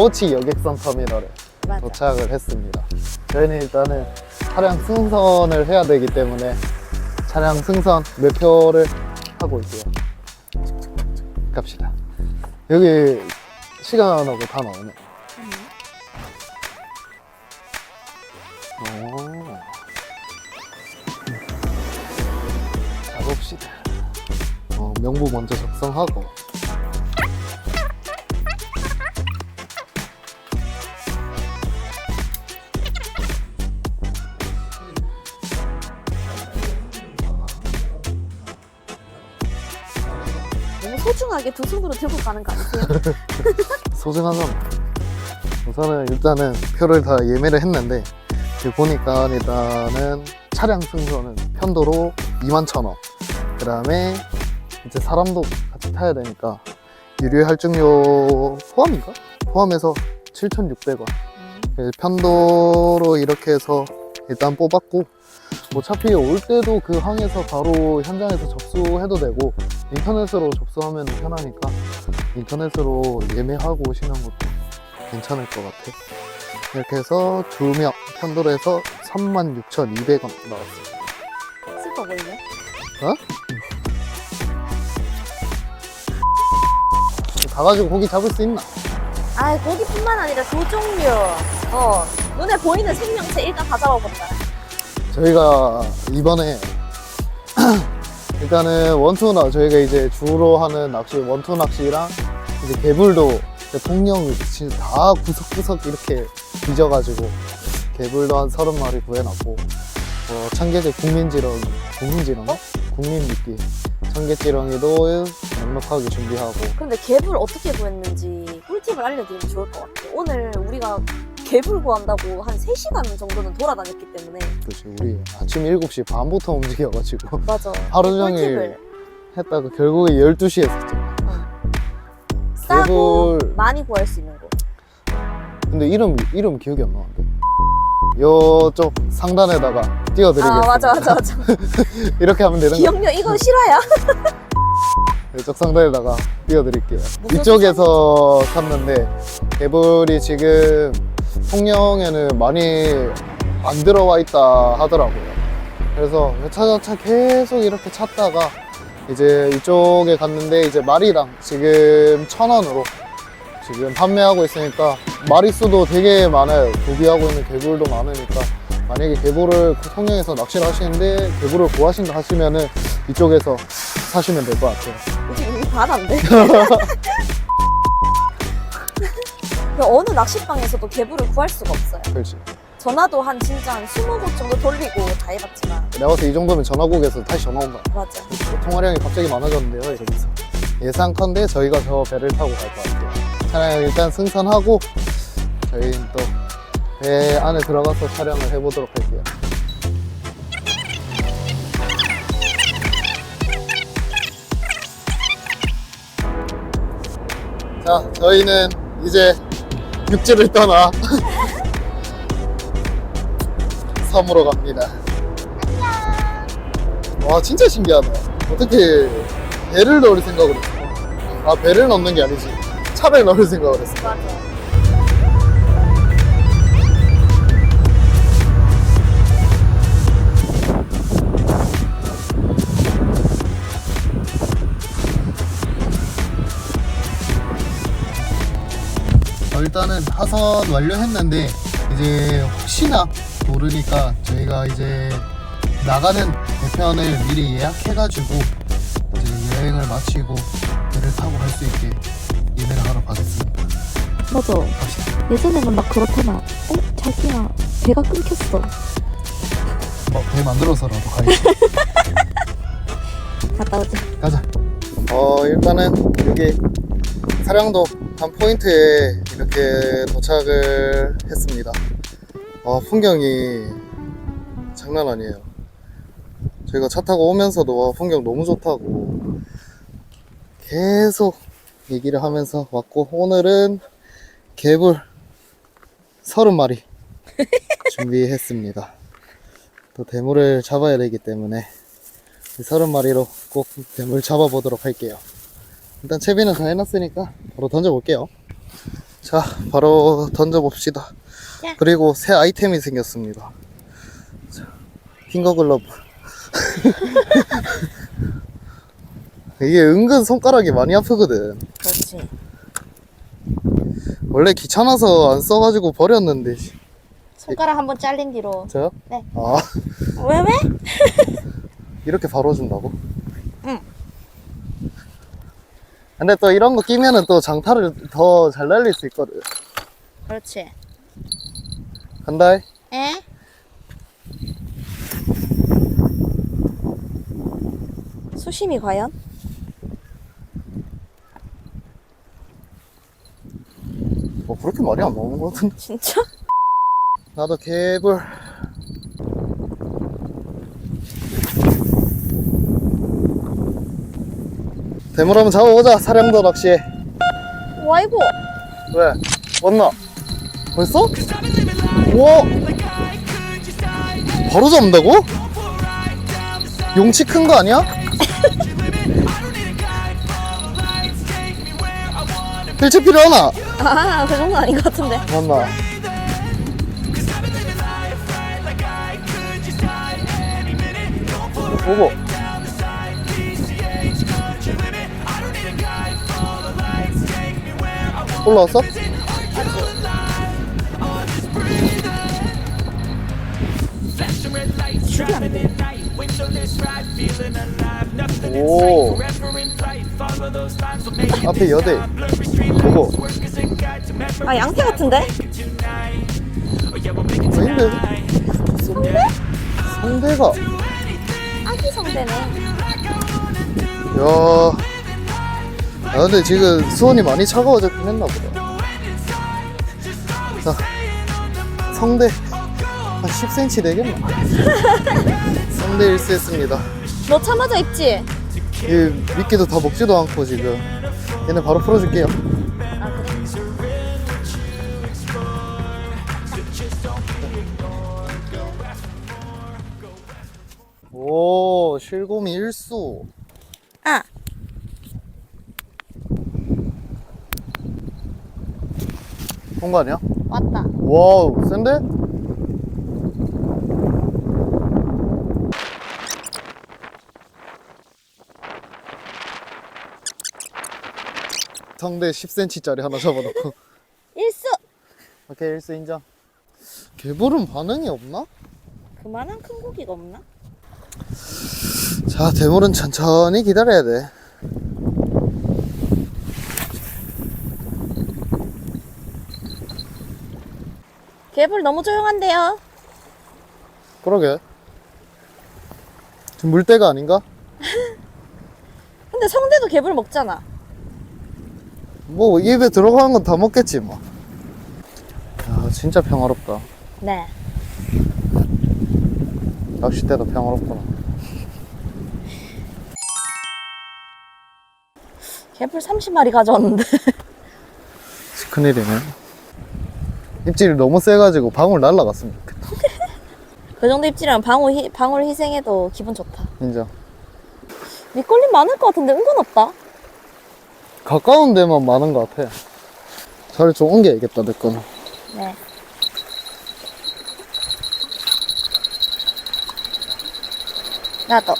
가오치 여객선 터미널에 맞아. 도착을 했습니다. 저희는 일단은 차량 승선을 해야 되기 때문에 차량 승선 매표를 하고 있고요. 갑시다. 여기 시간하고 다 나오네. 오. 가봅시다. 어, 명부 먼저 작성하고. 소중하게 두 손으로 들고 가는 거 아니세요? 소중하잖아. 우선은 일단은 표를 다 예매를 했는데 여기 보니까 일단은 차량 승선은 편도로 21,000원. 그 다음에 이제 사람도 같이 타야 되니까 유료 할증료 포함인가? 포함해서 7,600원. 음. 편도로 이렇게 해서 일단 뽑았고 어차피 올 때도 그 항에서 바로 현장에서 접수해도 되고 인터넷으로 접수하면 편하니까 인터넷으로 예매하고 오시는 것도 괜찮을 것 같아 이렇게 해서 두 명 편도로 해서 36,200원 나왔어요 슬퍼 보이네. 가가지고 고기 잡을 수 있나? 아, 고기뿐만 아니라 두 종류. 어, 눈에 보이는 생명체 일단 다 잡아본다. 저희가 이번에 일단은 원투나 저희가 이제 주로 하는 낚시 원투 낚시랑 이제 개불도 통영 진짜 다 구석구석 이렇게 뒤져가지고 개불도 한 서른 마리 구해놨고 어, 청계제 국민지렁이 국민지렁이? 국민미끼. 청계지렁이도 넉넉하게 준비하고. 근데 개불 어떻게 구했는지 꿀팁을 알려드리면 좋을 것 같아요. 오늘 우리가 개불 구한다고 한 3시간 정도는 돌아다녔기 때문에. 그렇지 우리 아침 7시 반부터 움직여가지고 맞아. 하루 이 종일 꿀팁을 했다가 결국에 12시에 했었잖아 싸고 개불 많이 구할 수 있는 곳. 근데 이름 이름 기억이 안 나는데. 요쪽 상단에다가 띄워드리겠습니다. 아, 맞아, 맞아, 맞아. 이렇게 하면 되는 거. 기억력 이거 실화야? 이쪽 상단에다가 띄워드릴게요. 무슨 이쪽에서 샀는데 개불이 지금 통영에는 많이 안 들어와 있다 하더라고요. 그래서 차차차 계속 이렇게 찾다가 이제 이쪽에 갔는데 이제 마리당 지금 천 원으로 지금 판매하고 있으니까 마리수도 되게 많아요. 구비하고 있는 개불도 많으니까 만약에 개불을 통영에서 낚시를 하시는데 개불을 구하신다 하시면은 이쪽에서 사시면 될 것 같아요. 여기 바다인데? 그 어느 낚시방에서도 개불을 구할 수가 없어요. 그렇지. 전화도 한 진짜 한 20곳 정도 돌리고 다 해봤지만. 내가 봤을 때 이 정도면 전화국에서 다시 전화 온 거야. 맞아. 통화량이 갑자기 많아졌는데요, 이러면서. 예상컨대 저희가 저 배를 타고 갈 것 같아요. 차량 일단 승선하고 저희는 또 배 안에 들어가서 촬영을 해보도록 할게요. 자, 저희는 이제 육지를 떠나 섬으로 갑니다. 와 진짜 신기하다 어떻게 배를 넣을 생각을 했어 아 배를 넣는 게 아니지 차를 넣을 생각을 했어 맞아. 어, 일단은 하선 완료했는데 이제 혹시나 모르니까 저희가 이제 나가는 배편을 미리 예약해가지고 이제 여행을 마치고 배를 타고 갈 수 있게 예매를 하러 가겠습니다 맞아. 갑시다 예전에는 막 그렇잖아. 어, 자기야, 배가 끊겼어. 어, 배 만들어서라도 가야지 갔다 오자. 가자. 어, 일단은 여기 사량도 한 포인트에 이렇게 도착을 했습니다. 어, 풍경이 장난 아니에요. 저희가 차 타고 오면서도 와, 풍경 너무 좋다고 계속 얘기를 하면서 왔고, 오늘은 개불 30마리 준비했습니다. 또 대물을 잡아야 되기 때문에 서른 마리로 꼭 뱀을 잡아보도록 할게요. 일단 채비는 다 해놨으니까 바로 던져볼게요. 자, 바로 던져봅시다. 야. 그리고 새 아이템이 생겼습니다. 자, 핑거 글러브. 이게 은근 손가락이 많이 아프거든. 그렇지. 원래 귀찮아서 안 써가지고 버렸는데. 손가락 한번 잘린 뒤로. 저요? 네. 아, 왜 왜? 이렇게 바로 준다고? 응. 근데 또 이런 거 끼면은 또 장타를 더 잘 날릴 수 있거든. 그렇지. 간다. 에? 수심이 과연? 뭐 그렇게 말이 안 나오는 거 같은데. 진짜? 나도 개불. 대물 한번 잡아보자, 사령도 낚시에. 와이고. 왜? 왔나? 벌써? 우와! 바로 잡는다고? 용치 큰 거 아니야? 필체 필요하나? 아, 그 정도 아닌 것 같은데. 맞나? 오고. 올라왔어? 줄이 안 돼. 오. 앞에 여대. 오고. 아, 양태 같은데? 아닌데? 성대? 성대가. 아기 성대네. 야. 아, 근데 지금 수온이 많이 차가워졌긴 했나 보다. 자, 성대. 한 10cm 되겠나? 성대 일수했습니다. 너 참아져 있지? 이 미끼도 다 먹지도 않고 지금. 얘네 바로 풀어줄게요. 아, 그래? 오, 실곰이 일수. 본거 아니야? 왔다. 와우, 센데? 성대 10cm짜리 하나 잡아놓고. 일수! 오케이, 일수 인정. 개불은 반응이 없나? 그만한 큰 고기가 없나? 자, 대물은 천천히 기다려야 돼. 개불 너무 조용한데요? 그러게. 지금 물때가 아닌가? 근데 성대도 개불 먹잖아. 뭐, 입에 들어가는 건 다 먹겠지, 뭐. 야, 진짜 평화롭다. 네. 낚싯대도 평화롭구나. 개불 30마리 가져왔는데. 큰일이네. 입질이 너무 세가지고 방울 날라갔으면 좋겠다. 그 정도 입질이면 방울, 희, 방울 희생해도 기분 좋다. 인정. 밑걸림 많을 것 같은데 은근 없다. 가까운 데만 많은 것 같아. 자리 좀 옮겨야겠다, 내 거는. 네. 나도.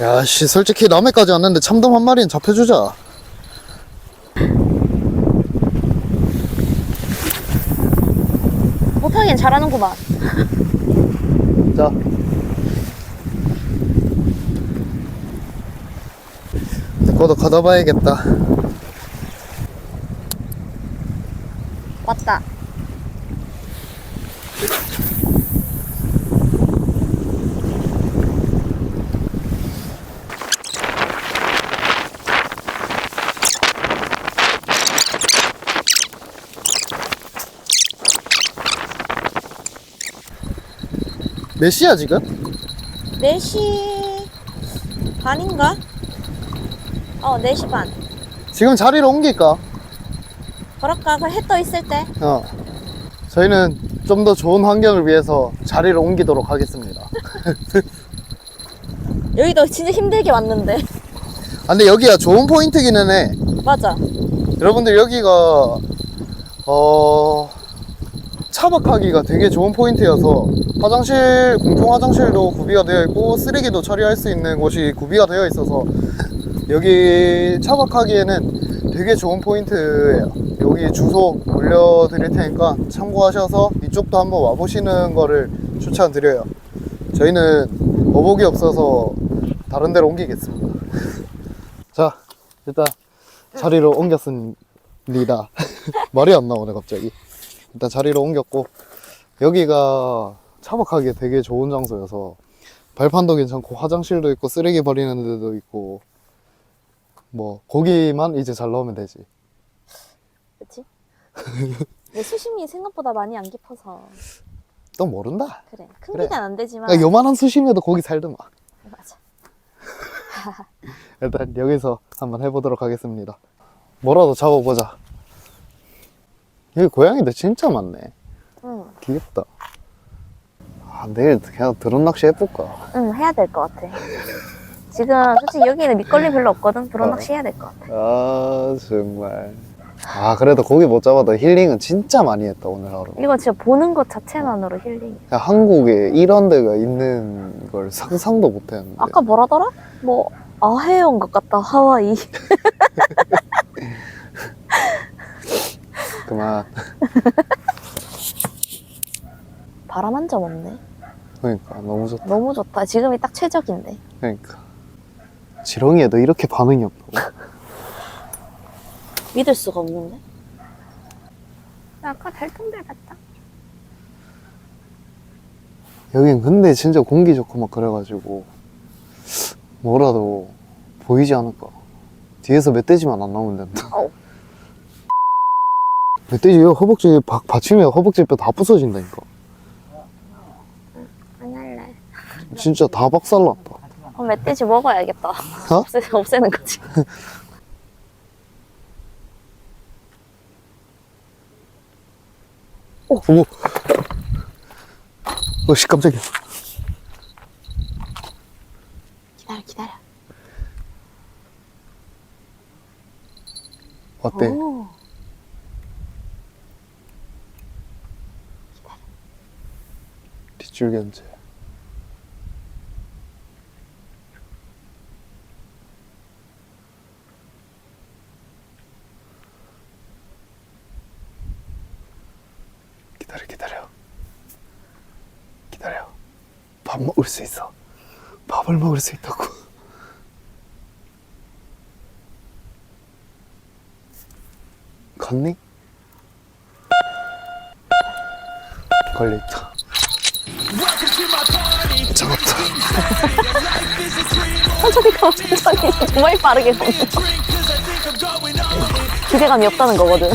야, 씨, 솔직히 남해까지 왔는데 참돔 한 마리는 잡혀주자. 못하긴 잘하는구만. 자. 내 거도 걷어봐야겠다. 몇 시야, 지금? 4시 반인가? 어, 4시 반. 지금 자리를 옮길까? 그럴까? 그 해 떠 있을 때? 어. 저희는 좀 더 좋은 환경을 위해서 자리를 옮기도록 하겠습니다. 여기도 진짜 힘들게 왔는데. 아, 근데 여기가 좋은 포인트기는 해. 맞아. 여러분들 여기가 어 차박하기가 되게 좋은 포인트여서 화장실 공중 화장실도 구비가 되어 있고 쓰레기도 처리할 수 있는 곳이 구비가 되어 있어서 여기 차박하기에는 되게 좋은 포인트예요. 여기 주소 올려드릴 테니까 참고하셔서 이쪽도 한번 와보시는 거를 추천드려요. 저희는 어복이 없어서 다른 데로 옮기겠습니다. 자, 일단 자리로 옮겼습니다. 말이 안 나오네 갑자기. 일단 자리로 옮겼고 여기가 차박하기에 되게 좋은 장소여서 발판도 괜찮고 화장실도 있고 쓰레기 버리는 데도 있고 뭐 고기만 이제 잘 넣으면 되지. 그치? 내 수심이 생각보다 많이 안 깊어서. 또 모른다. 그래. 큰 그래. 기대는 안 되지만. 그러니까 요만한 수심에도 고기 살더만. 맞아. 일단 여기서 한번 해보도록 하겠습니다. 뭐라도 잡아보자. 여기 고양이들 진짜 많네. 응. 귀엽다. 아, 내일 그냥 드론 낚시 해볼까? 응, 해야 될 것 같아. 지금 솔직히 여기는 밑걸림 별로 없거든. 드론 어. 낚시 해야 될 것 같아. 아, 정말. 아, 그래도 고기 못 잡아도 힐링은 진짜 많이 했다, 오늘 하루. 이거 진짜 보는 것 자체만으로 힐링. 그냥 한국에 이런 데가 있는 걸 상상도 못 했는데. 아까 뭐라더라? 뭐, 아해에 온것 같다, 하와이. 그만. 바람 한 점 없네. 그러니까, 너무 좋다. 너무 좋다. 지금이 딱 최적인데. 그러니까. 지렁이에도 이렇게 반응이 없다고. 믿을 수가 없는데. 아까 달통들 봤다. 여긴 근데 진짜 공기 좋고 막 그래가지고 뭐라도 보이지 않을까 뒤에서 멧돼지만 안 나오면 된다 어우. 멧돼지 허벅지 박 받치면 허벅지 뼈 다 부서진다니까 안 할래. 진짜 다 박살났다 어, 멧돼지 먹어야겠다. 없애, 없애는 거지. 오! 어머 어씨 깜짝이야 기다려, 기다려. 어때? 오. 뒷줄 견제. 기다려 기다려. 기다려. 밥 먹을 수 있어. 밥을 먹을 수 있다고. 갔니? 걸려있다 잡았다 천천히 가, 천천히. 정말 빠르게 걷는 기대감이 없다는 거거든.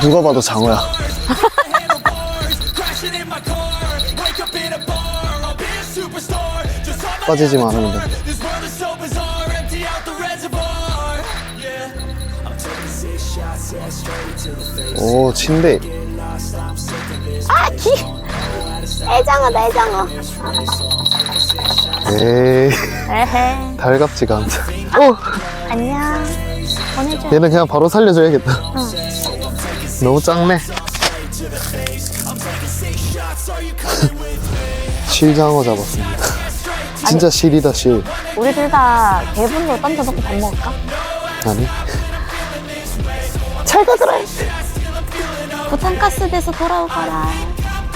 누가 봐도 장어야 빠지지만 않으면 돼 오, 침대. 아, 기! 애장어다, 애장어. 에이, 에헤. 달갑지가 않다. 오, 안녕. 보내줘. 얘는 그냥 바로 살려줘야겠다. 너무 작네. 실장어 잡았습니다. 진짜 실이다, 실. 우리 둘다 개분으로 던져놓고 밥 먹을까? 아니? 잘 가더라. 부탄가스 돼서 돌아오거라.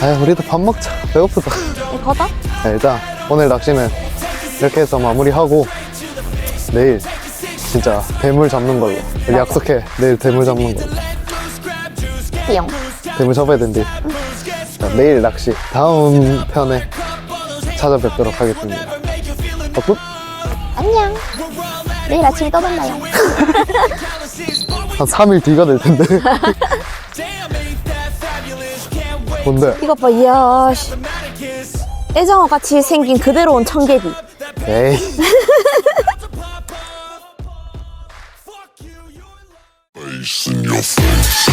아, 우리도 밥 먹자. 배고프다. 이거다? 자, 일단 오늘 낚시는 이렇게 해서 마무리하고 내일 진짜 대물 잡는 걸로 우리 약속해 내일 대물 잡는 걸로 띠용. 대물 잡아야 된대 자, 내일 낚시 다음 편에 찾아뵙도록 하겠습니다 어, 끝? 내일 아침에 또 만나요. 한 3일 뒤가 될 텐데 뭔데? 이것 봐, 이야. 씨. 애장어 같이 생긴 그대로 온 청개비. 에이 face in your face.